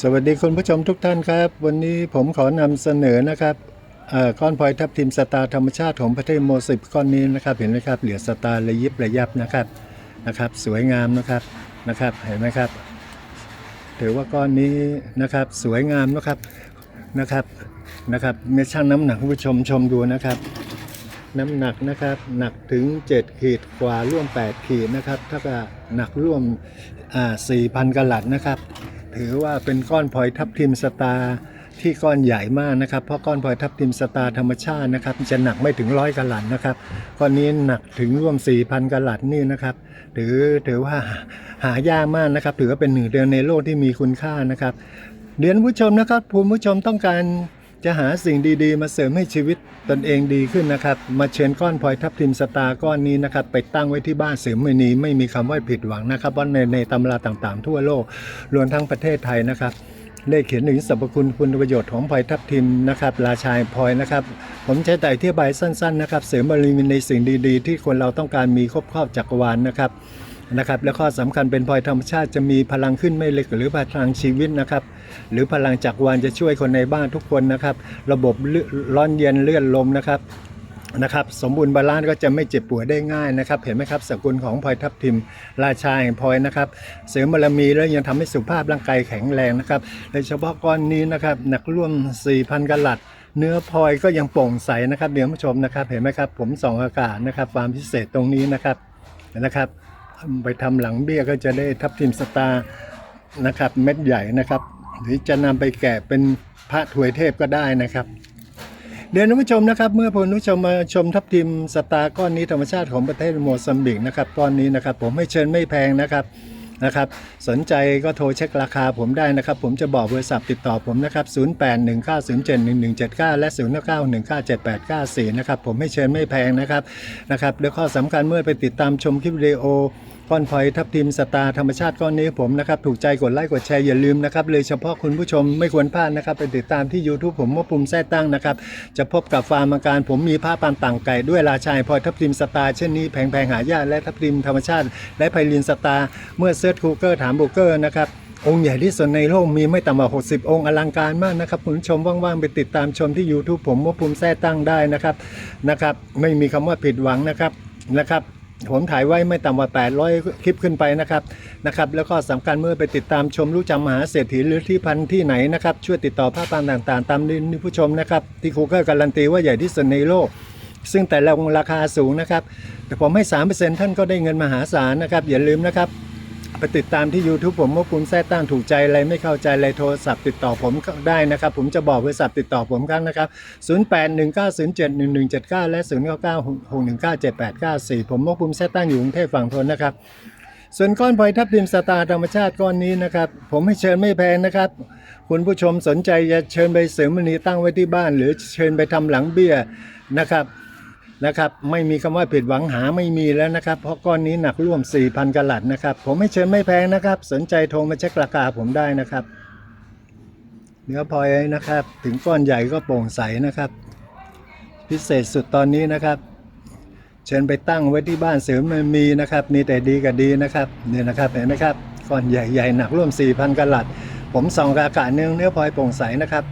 สวัสดีคุณผู้ชมทุกท่านครับ วันนี้ผมขอนำเสนอนะครับอ่อก้อนพลอยทับทิมสตาร์ธรรมชาติของประเทศโมสิบก้อนนี้นะครับ เห็นไหมครับเหลือสตาร์ระยิบระยับนะครับนะครับ สวยงามนะครับนะครับเห็นไหมครับ ถือว่าก้อนนี้นะครับสวยงามนะครับนะครับนะครับเมื่อช่างน้ำหนักคุณผู้ชมชมดูนะครับ น้ำหนักนะครับหนักถึง 7 ขีดกว่าร่วม 8 ขีดนะครับถ้าก็หนักร่วมอ่า4,000กะลัดนะครับ ถือว่าเป็นก้อนพลอยทับทิมสตาร์ที่ก้อนใหญ่มากนะครับ เพราะก้อนพลอยทับทิมสตาร์ธรรมชาตินะครับ จะหนักไม่ถึงร้อยกะลัดนะครับก้อนนี้หนักถึงร่วม 4,000กะลัดนี่นะครับถือถือว่าหายากมากนะครับ ถือว่าเป็นหนึ่งเดียวในโลกที่มีคุณค่านะครับเรียนผู้ชมนะครับคุณผู้ชมต้องการ จะหาสิ่งดีๆ มาเสริมให้ชีวิตตนเองดีขึ้นนะครับ มาเชิญก้อนพลอยทับทิมสตาร์ก้อนนี้นะครับ ไปตั้งไว้ที่บ้านเสริมมณีไม่มีคำว่าผิดหวังนะครับว่าในในตำราต่างๆ ทั่วโลกรวมทั้งประเทศไทยนะครับได้เขียนถึงสรรพคุณคุณประโยชน์ของพลอยทับทิมนะครับ ราชายพลอยนะครับ ผมใช้แต่ที่ใบายสั้น ๆ นะครับ เสริมบารมีในสิ่งดีๆ ที่คนเราต้องการมีครบครอบจักรวาลนะครับ นะครับและข้อสำคัญเป็นพลอยธรรมชาติจะมีพลังขึ้นไม่เล็กหรือพลังชีวิตนะครับ หรือพลังจักรวาลจะช่วยคนในบ้านทุกคนนะครับ ระบบร้อนเย็นเลื่อนลมนะครับนะครับสมบูรณ์บาลานซ์ก็จะไม่เจ็บป่วยได้ง่ายนะครับ เห็นไหมครับสกุลของพลอยทับทิม ราชาแห่งพลอยนะครับ เสริมบารมีแล้วยังทำให้สุขภาพร่างกายแข็งแรงนะครับโดยเฉพาะก้อนนี้นะครับหนักร่วม 4,000กะลัด เนื้อพลอยก็ยังโปร่งใสนะครับเดี๋ยวผู้ชมนะครับ เห็นไหมครับผมส่องอากาศนะครับความพิเศษตรงนี้นะครับนะครับ ไปทำหลังเบี้ยก็จะได้ทับทิมสตาร์นะครับ เม็ดใหญ่นะครับ หรือจะนำไปแกะเป็นพระถวยเทพก็ได้นะครับเดี๋ยวท่านผู้ชมนะครับ เมื่อคุณผู้ชมมาชมทับทิมสตาร์ก้อนนี้ธรรมชาติของประเทศโมซัมบิกนะครับก้อนนี้นะครับ ผมไม่เชิญไม่แพงนะครับนะครับ สนใจก็โทรเช็คราคาผมได้นะครับ ผมจะบอกเบอริษัทติดต่อผมนะครับ 0819071179 และ 09197894 นะครับ ผมไม่เชิญไม่แพงนะครับนะครับและข้อสำคัญเมื่อไปติดตามชมคลิปวิดีโอ ก้อนพลอยทับทิมสตาร์ธรรมชาติก้อนนี้ผมนะครับ ถูกใจกดไลค์กดแชร์อย่าลืมนะครับเลยเฉพาะคุณผู้ชมไม่ควรพลาดนะครับไปติดตามที่ YouTube ผมว่าปุ่มแท้ตั้งนะครับ จะพบกับฟาร์มอาการผมมีผ้าปานต่างไก่ด้วยราชายพลอยทับทิมสตาร์เช่นนี้แพงๆหายากและทับทิมธรรมชาติ และไพลินสตาร์เมื่อเซิร์ชคูเกอร์ถามบุกเกอร์นะครับองค์ใหญ่ที่สุดในโลกมีไม่ต่ำกว่า 60 องค์อลังการมากนะครับคุณผู้ชมว่างๆ ไปติดตามชมที่ YouTube ผมว่าปุ่มแท้ตั้งได้นะครับนะครับ ไม่มีคำว่าผิดหวังนะครับนะครับ ผมถ่ายไว้ไม่ต่ำกว่า 800 คลิปขึ้นไปนะครับนะครับ แล้วก็สำคัญเมื่อไปติดตามชมรู้จำมหาเศรษฐีหรือที่พันที่ไหนนะครับ ช่วยติดต่อภาพปานต่างๆ ตามที่ผู้ชมนะครับ ที่คูเกอร์การันตีว่าใหญ่ที่สุดในโลก ซึ่งแต่ละองค์ราคาสูงนะครับ แต่ผมให้ 3%ท่านก็ได้เงินมหาศาลนะครับ อย่าลืมนะครับ ไปติดตามที่ YouTube ผมว่าคุณแท้ตั้งถูกใจอะไรไม่เข้าใจอะไรโทรศัพท์ติดต่อผมได้นะครับ ผมจะบอกบริษัทติดต่อผมครั้งนะครับ 0819071179 และ 0996197894 ผมว่าคุณแท้ตั้งอยู่กรุงเทพฝั่งทนนะครับ ส่วนก้อนพลอยทับทิมสตาร์ธรรมชาติก้อนนี้นะครับ ผมให้เชิญไม่แพงนะครับ คุณผู้ชมสนใจจะเชิญไปเสริมมณีตั้งไว้ที่บ้าน หรือเชิญไปทำหลังเบี้ยนะครับ นะครับ ไม่มีคำว่าผิดหวังหาไม่มีแล้วนะครับ เพราะก้อนนี้หนักร่วม 4,000กะลัดนะครับ ผมให้เชิญไม่แพงนะครับ สนใจโทรมาเช็คราคาผมได้นะครับเนื้อพลอยนะครับ ถึงก้อนใหญ่ก็โปร่งใสนะครับ พิเศษสุดตอนนี้นะครับ เชิญไปตั้งไว้ที่บ้านเสริมมันมีนะครับมีแต่ดีกับดีนะครับเนี่ยนะครับเห็นไหมครับก้อนใหญ่ๆหนักร่วม4,000กะลัด ผมส่องกบอากาศเนื้อเนื้อพลอยโปร่งใสนะครับ